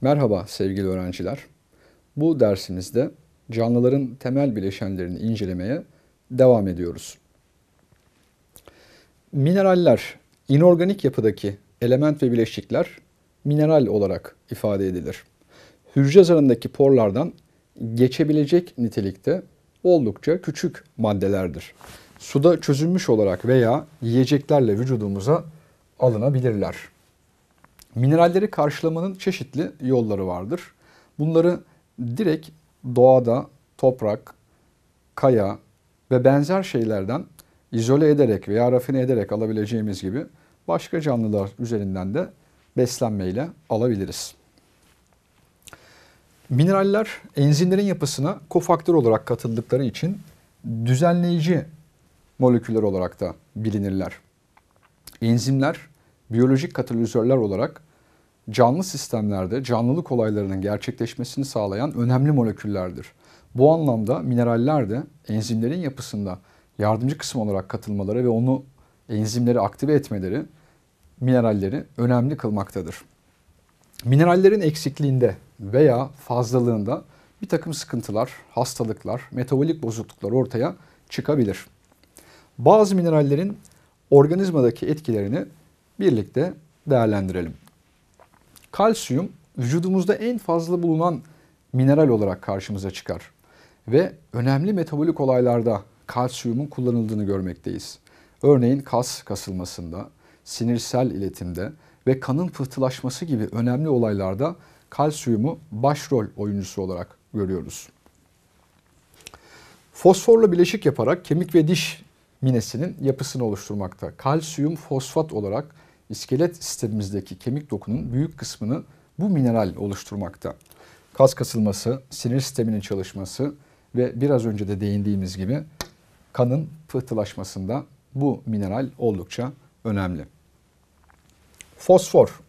Merhaba sevgili öğrenciler. Bu dersimizde canlıların temel bileşenlerini incelemeye devam ediyoruz. Mineraller, inorganik yapıdaki element ve bileşikler mineral olarak ifade edilir. Hücre zarındaki porlardan geçebilecek nitelikte oldukça küçük maddelerdir. Suda çözülmüş olarak veya yiyeceklerle vücudumuza alınabilirler. Mineralleri karşılamanın çeşitli yolları vardır. Bunları direkt doğada toprak, kaya ve benzer şeylerden izole ederek veya rafine ederek alabileceğimiz gibi başka canlılar üzerinden de beslenmeyle alabiliriz. Mineraller enzimlerin yapısına kofaktör olarak katıldıkları için düzenleyici moleküller olarak da bilinirler. Enzimler biyolojik katalizörler olarak canlı sistemlerde canlılık olaylarının gerçekleşmesini sağlayan önemli moleküllerdir. Bu anlamda mineraller de enzimlerin yapısında yardımcı kısım olarak katılmaları ve onu enzimleri aktive etmeleri mineralleri önemli kılmaktadır. Minerallerin eksikliğinde veya fazlalığında bir takım sıkıntılar, hastalıklar, metabolik bozukluklar ortaya çıkabilir. Bazı minerallerin organizmadaki etkilerini birlikte değerlendirelim. Kalsiyum vücudumuzda en fazla bulunan mineral olarak karşımıza çıkar ve önemli metabolik olaylarda kalsiyumun kullanıldığını görmekteyiz. Örneğin kas kasılmasında, sinirsel iletimde ve kanın pıhtılaşması gibi önemli olaylarda kalsiyumu başrol oyuncusu olarak görüyoruz. Fosforla bileşik yaparak kemik ve diş minesinin yapısını oluşturmakta. Kalsiyum fosfat olarak iskelet sistemimizdeki kemik dokunun büyük kısmını bu mineral oluşturmakta. Kas kasılması, sinir sisteminin çalışması ve biraz önce de değindiğimiz gibi kanın pıhtılaşmasında bu mineral oldukça önemli. Fosfor,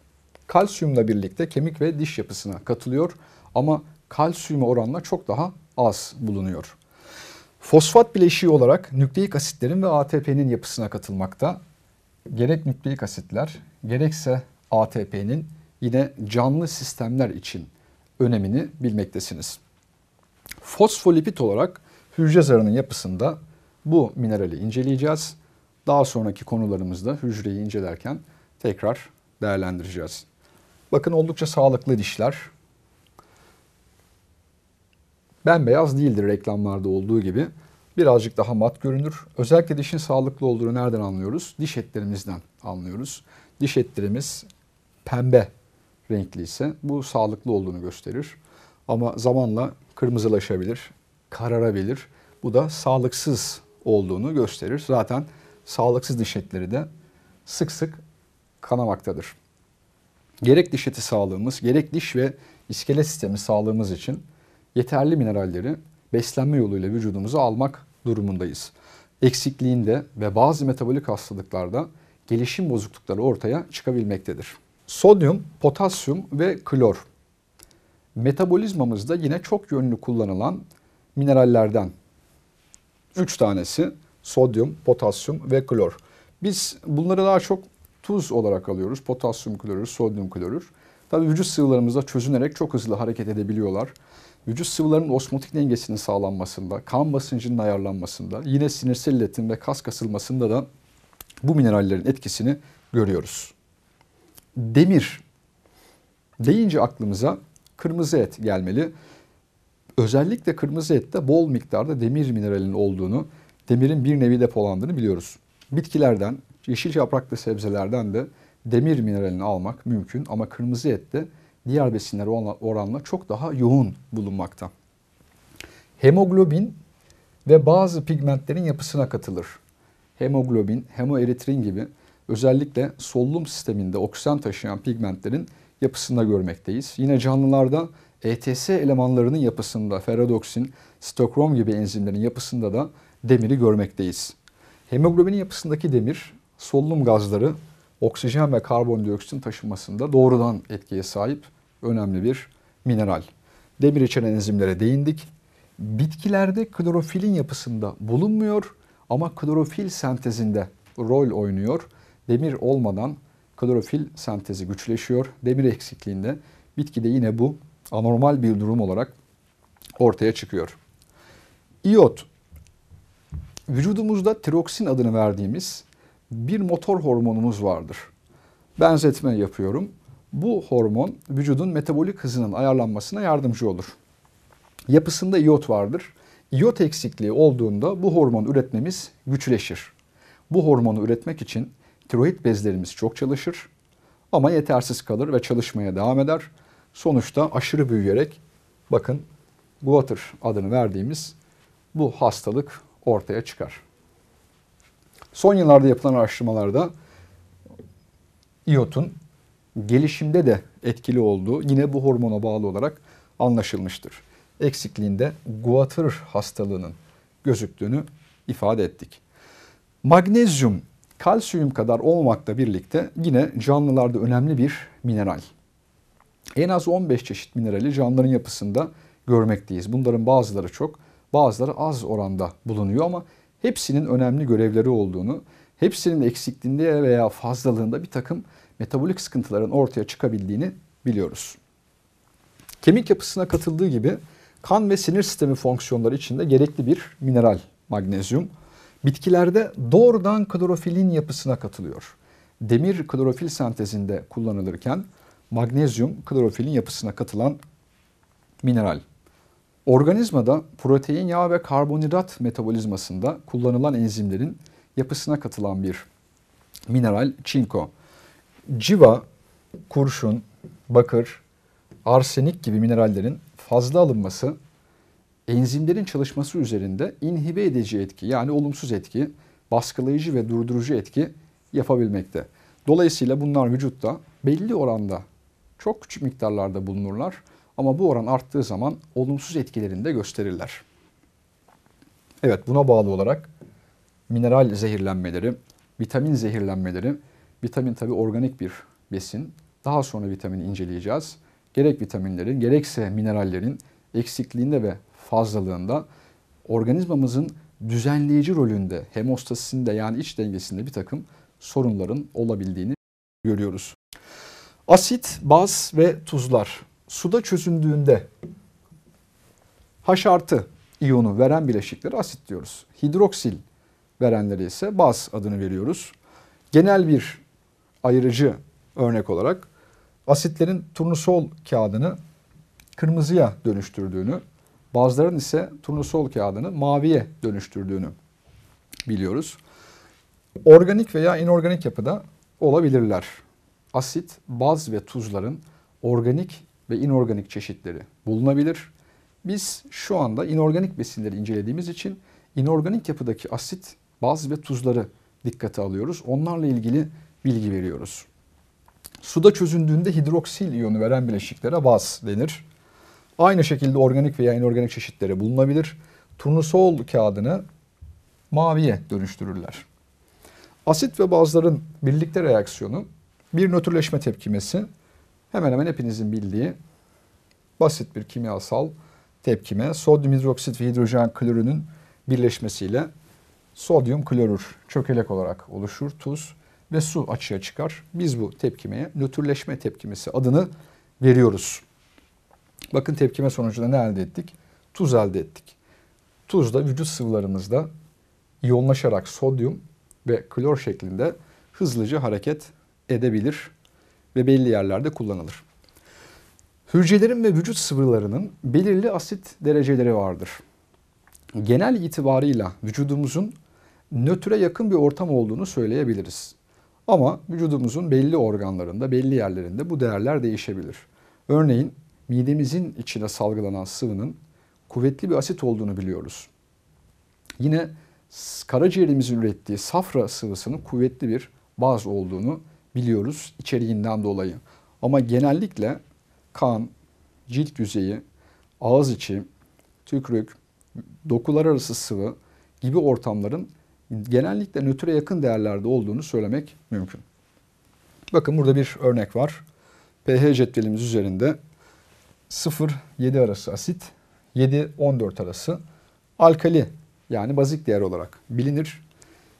kalsiyumla birlikte kemik ve diş yapısına katılıyor ama kalsiyuma oranla çok daha az bulunuyor. Fosfat bileşiği olarak nükleik asitlerin ve ATP'nin yapısına katılmakta. Gerek nükleik asitler gerekse ATP'nin yine canlı sistemler için önemini bilmektesiniz. Fosfolipid olarak hücre zarının yapısında bu minerali inceleyeceğiz. Daha sonraki konularımızda hücreyi incelerken tekrar değerlendireceğiz. Bakın oldukça sağlıklı dişler. Bembeyaz değildir reklamlarda olduğu gibi. Birazcık daha mat görünür. Özellikle dişin sağlıklı olduğunu nereden anlıyoruz? Diş etlerimizden anlıyoruz. Diş etlerimiz pembe renkli ise bu sağlıklı olduğunu gösterir. Ama zamanla kırmızılaşabilir, kararabilir. Bu da sağlıksız olduğunu gösterir. Zaten sağlıksız diş etleri de sık sık kanamaktadır. Gerek diş eti sağlığımız, gerek diş ve iskelet sistemi sağlığımız için yeterli mineralleri beslenme yoluyla vücudumuza almak durumundayız. Eksikliğinde ve bazı metabolik hastalıklarda gelişim bozuklukları ortaya çıkabilmektedir. Sodyum, potasyum ve klor. Metabolizmamızda yine çok yönlü kullanılan minerallerden üç tanesi sodyum, potasyum ve klor. Biz bunları daha çok tuz olarak alıyoruz. Potasyum klorür, sodyum klorür. Tabii vücut sıvılarımızda çözünerek çok hızlı hareket edebiliyorlar. Vücut sıvılarının osmotik dengesinin sağlanmasında, kan basıncının ayarlanmasında, yine sinirsel iletim ve kas kasılmasında da bu minerallerin etkisini görüyoruz. Demir deyince aklımıza kırmızı et gelmeli. Özellikle kırmızı ette bol miktarda demir mineralinin olduğunu, demirin bir nevi depolandığını biliyoruz. Bitkilerden, yeşil yapraklı sebzelerden de demir mineralini almak mümkün ama kırmızı ette diğer besinler oranla çok daha yoğun bulunmakta. Hemoglobin ve bazı pigmentlerin yapısına katılır. Hemoglobin, hemoeritrin gibi özellikle solunum sisteminde oksijen taşıyan pigmentlerin yapısında görmekteyiz. Yine canlılarda ETS elemanlarının yapısında ferrodoksin, stokrom gibi enzimlerin yapısında da demiri görmekteyiz. Hemoglobinin yapısındaki demir solunum gazları oksijen ve karbondioksitin taşınmasında doğrudan etkiye sahip önemli bir mineral. Demir içeren enzimlere değindik. Bitkilerde klorofilin yapısında bulunmuyor ama klorofil sentezinde rol oynuyor. Demir olmadan klorofil sentezi güçleşiyor. Demir eksikliğinde Bitkide yine bu anormal bir durum olarak ortaya çıkıyor. İyot, vücudumuzda tiroksin adını verdiğimiz bir motor hormonumuz vardır. Benzetme yapıyorum. Bu hormon vücudun metabolik hızının ayarlanmasına yardımcı olur. Yapısında iyot vardır. İyot eksikliği olduğunda bu hormon üretmemiz güçleşir. Bu hormonu üretmek için tiroid bezlerimiz çok çalışır ama yetersiz kalır ve çalışmaya devam eder. Sonuçta aşırı büyüyerek bakın Guatr adını verdiğimiz bu hastalık ortaya çıkar. Son yıllarda yapılan araştırmalarda iyotun gelişimde de etkili olduğu yine bu hormona bağlı olarak anlaşılmıştır. Eksikliğinde Guatr hastalığının gözüktüğünü ifade ettik. Magnezyum kalsiyum kadar olmakla birlikte yine canlılarda önemli bir mineral. En az 15 çeşit minerali canlıların yapısında görmekteyiz. Bunların bazıları çok, bazıları az oranda bulunuyor ama hepsinin önemli görevleri olduğunu, hepsinin eksikliğinde veya fazlalığında bir takım metabolik sıkıntıların ortaya çıkabildiğini biliyoruz. Kemik yapısına katıldığı gibi kan ve sinir sistemi fonksiyonları için de gerekli bir mineral magnezyum. Bitkilerde doğrudan klorofilin yapısına katılıyor. Demir klorofil sentezinde kullanılırken magnezyum klorofilin yapısına katılan mineral. Organizmada protein, yağ ve karbonhidrat metabolizmasında kullanılan enzimlerin yapısına katılan bir mineral çinko. Civa, kurşun, bakır, arsenik gibi minerallerin fazla alınması enzimlerin çalışması üzerinde inhibe edici etki yani olumsuz etki, baskılayıcı ve durdurucu etki yapabilmekte. Dolayısıyla bunlar vücutta belli oranda çok küçük miktarlarda bulunurlar ama bu oran arttığı zaman olumsuz etkilerini de gösterirler. Evet buna bağlı olarak mineral zehirlenmeleri, vitamin zehirlenmeleri, vitamin tabi organik bir besin. Daha sonra vitamini inceleyeceğiz. Gerek vitaminlerin gerekse minerallerin eksikliğinde ve fazlalığında organizmamızın düzenleyici rolünde, hemostasisinde yani iç dengesinde bir takım sorunların olabildiğini görüyoruz. Asit, baz ve tuzlar suda çözündüğünde H artı iyonu veren bileşikleri asit diyoruz. Hidroksil verenleri ise baz adını veriyoruz. Genel bir ayırıcı örnek olarak asitlerin turnusol kağıdını kırmızıya dönüştürdüğünü, bazıların ise turnusol kağıdını maviye dönüştürdüğünü biliyoruz. Organik veya inorganik yapıda olabilirler. Asit, baz ve tuzların organik ve inorganik çeşitleri bulunabilir. Biz şu anda inorganik besinleri incelediğimiz için inorganik yapıdaki asit, baz ve tuzları dikkate alıyoruz. Onlarla ilgili bilgi veriyoruz. Suda çözündüğünde hidroksil iyonu veren bileşiklere baz denir. Aynı şekilde organik veya inorganik çeşitleri bulunabilir. Turnusol kağıdını maviye dönüştürürler. Asit ve bazların birlikte reaksiyonu bir nötrleşme tepkimesi hemen hemen hepinizin bildiği basit bir kimyasal tepkime sodyum hidroksit ve hidrojen klorürünün birleşmesiyle sodyum klorür çökelek olarak oluşur. Tuz ve su açığa çıkar. Biz bu tepkimeye nötrleşme tepkimesi adını veriyoruz. Bakın tepkime sonucunda ne elde ettik? Tuz elde ettik. Tuz da vücut sıvılarımızda yoğunlaşarak sodyum ve klor şeklinde hızlıca hareket edebilir ve belli yerlerde kullanılır. Hücrelerin ve vücut sıvılarının belirli asit dereceleri vardır. Genel itibarıyla vücudumuzun nötre yakın bir ortam olduğunu söyleyebiliriz. Ama vücudumuzun belli organlarında, belli yerlerinde bu değerler değişebilir. Örneğin midemizin içine salgılanan sıvının kuvvetli bir asit olduğunu biliyoruz. Yine karaciğerimizin ürettiği safra sıvısının kuvvetli bir baz olduğunu biliyoruz içeriğinden dolayı. Ama genellikle kan, cilt yüzeyi, ağız içi, tükrük, dokular arası sıvı gibi ortamların genellikle nötre yakın değerlerde olduğunu söylemek mümkün. Bakın burada bir örnek var. pH cetvelimiz üzerinde 0-7 arası asit, 7-14 arası alkali yani bazik değer olarak bilinir.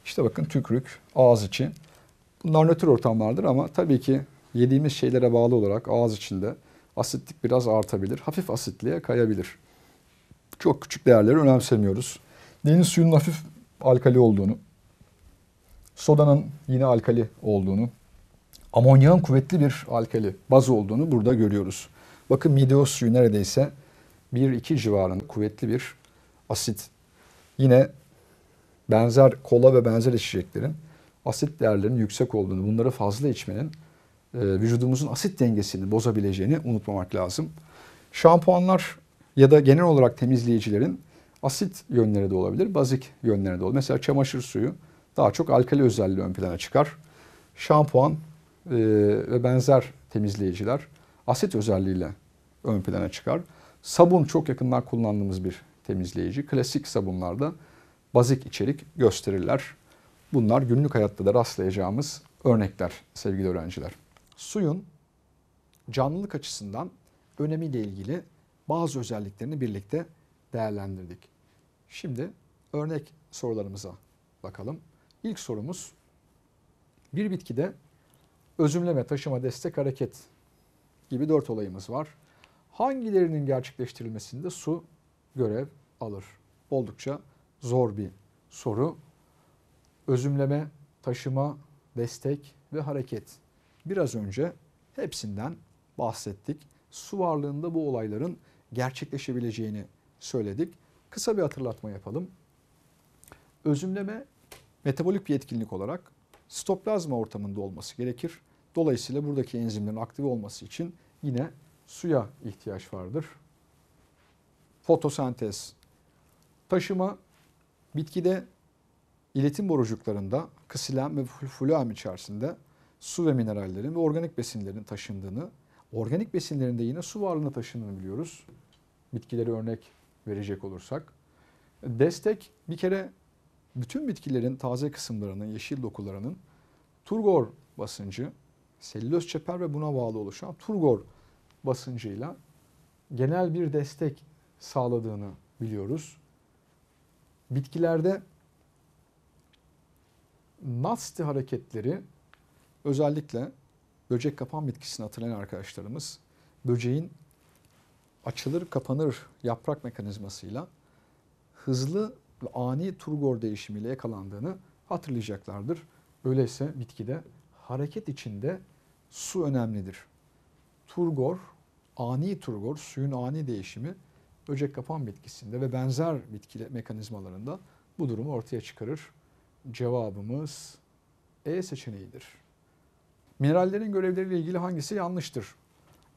İşte bakın tükrük, ağız içi. Bunlar nötr ortamlardır ama tabii ki yediğimiz şeylere bağlı olarak ağız içinde asitlik biraz artabilir. Hafif asitliğe kayabilir. Çok küçük değerleri önemsemiyoruz. Deniz suyunun hafif alkali olduğunu, sodanın yine alkali olduğunu, amonyağın kuvvetli bir alkali, baz olduğunu burada görüyoruz. Bakın Mideos suyu neredeyse 1-2 civarında kuvvetli bir asit. Yine benzer kola ve benzer içeceklerin asit değerlerinin yüksek olduğunu, bunları fazla içmenin e, vücudumuzun asit dengesini bozabileceğini unutmamak lazım. Şampuanlar ya da genel olarak temizleyicilerin asit yönleri de olabilir, bazik yönleri de olabilir. Mesela çamaşır suyu daha çok alkali özelliği ön plana çıkar. Şampuan e, ve benzer temizleyiciler asit özelliğiyle ön plana çıkar. Sabun çok yakından kullandığımız bir temizleyici. Klasik sabunlarda bazik içerik gösterirler. Bunlar günlük hayatta da rastlayacağımız örnekler sevgili öğrenciler. Suyun canlılık açısından önemiyle ilgili bazı özelliklerini birlikte değerlendirdik. Şimdi örnek sorularımıza bakalım. İlk sorumuz bir bitkide özümleme, taşıma, destek, hareket gibi dört olayımız var. Hangilerinin gerçekleştirilmesinde su görev alır? Oldukça zor bir soru. Özümleme, taşıma, destek ve hareket. Biraz önce hepsinden bahsettik. Su varlığında bu olayların gerçekleşebileceğini söyledik. Kısa bir hatırlatma yapalım. Özümleme metabolik bir etkinlik olarak stoplazma ortamında olması gerekir. Dolayısıyla buradaki enzimlerin aktive olması için yine suya ihtiyaç vardır. Fotosentez, taşıma bitkide iletim borucuklarında ksilem ve fluem içerisinde su ve minerallerin ve organik besinlerin taşındığını, organik besinlerin de yine su varlığına taşındığını biliyoruz. Bitkileri örnek verecek olursak. Destek bir kere bütün bitkilerin taze kısımlarının, yeşil dokularının turgor basıncı, selüloz çeper ve buna bağlı oluşan turgor basıncıyla genel bir destek sağladığını biliyoruz. Bitkilerde Nasti hareketleri özellikle böcek kapan bitkisini hatırlayan arkadaşlarımız böceğin açılır kapanır yaprak mekanizmasıyla hızlı ve ani turgor değişimiyle yakalandığını hatırlayacaklardır. Öyleyse bitkide hareket içinde su önemlidir. Turgor, ani turgor, suyun ani değişimi böcek kapan bitkisinde ve benzer bitki mekanizmalarında bu durumu ortaya çıkarır. Cevabımız E seçeneğidir. Minerallerin görevleriyle ilgili hangisi yanlıştır?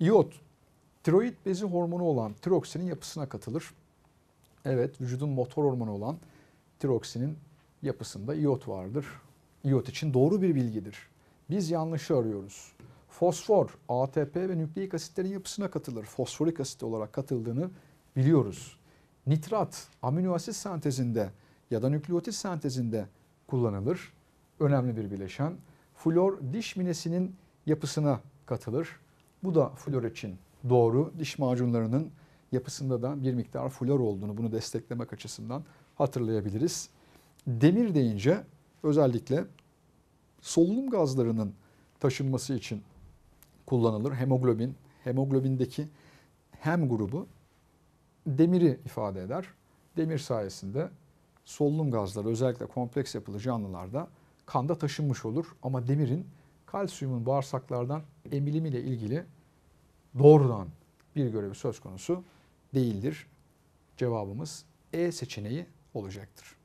İyot, tiroid bezi hormonu olan tiroksinin yapısına katılır. Evet, vücudun motor hormonu olan tiroksinin yapısında iot vardır. İyot için doğru bir bilgidir. Biz yanlışı arıyoruz. Fosfor, ATP ve nükleik asitlerin yapısına katılır. Fosforik asit olarak katıldığını biliyoruz. Nitrat, amino asit sentezinde ya da nükleotit sentezinde kullanılır. Önemli bir bileşen. Flor diş minesinin yapısına katılır. Bu da flor için doğru. Diş macunlarının yapısında da bir miktar flor olduğunu bunu desteklemek açısından hatırlayabiliriz. Demir deyince özellikle solunum gazlarının taşınması için kullanılır. Hemoglobin, hemoglobindeki hem grubu demiri ifade eder. Demir sayesinde solunum gazları özellikle kompleks yapılı canlılarda kanda taşınmış olur. Ama demirin kalsiyumun bağırsaklardan emilimiyle ilgili doğrudan bir görevi söz konusu değildir. Cevabımız E seçeneği olacaktır.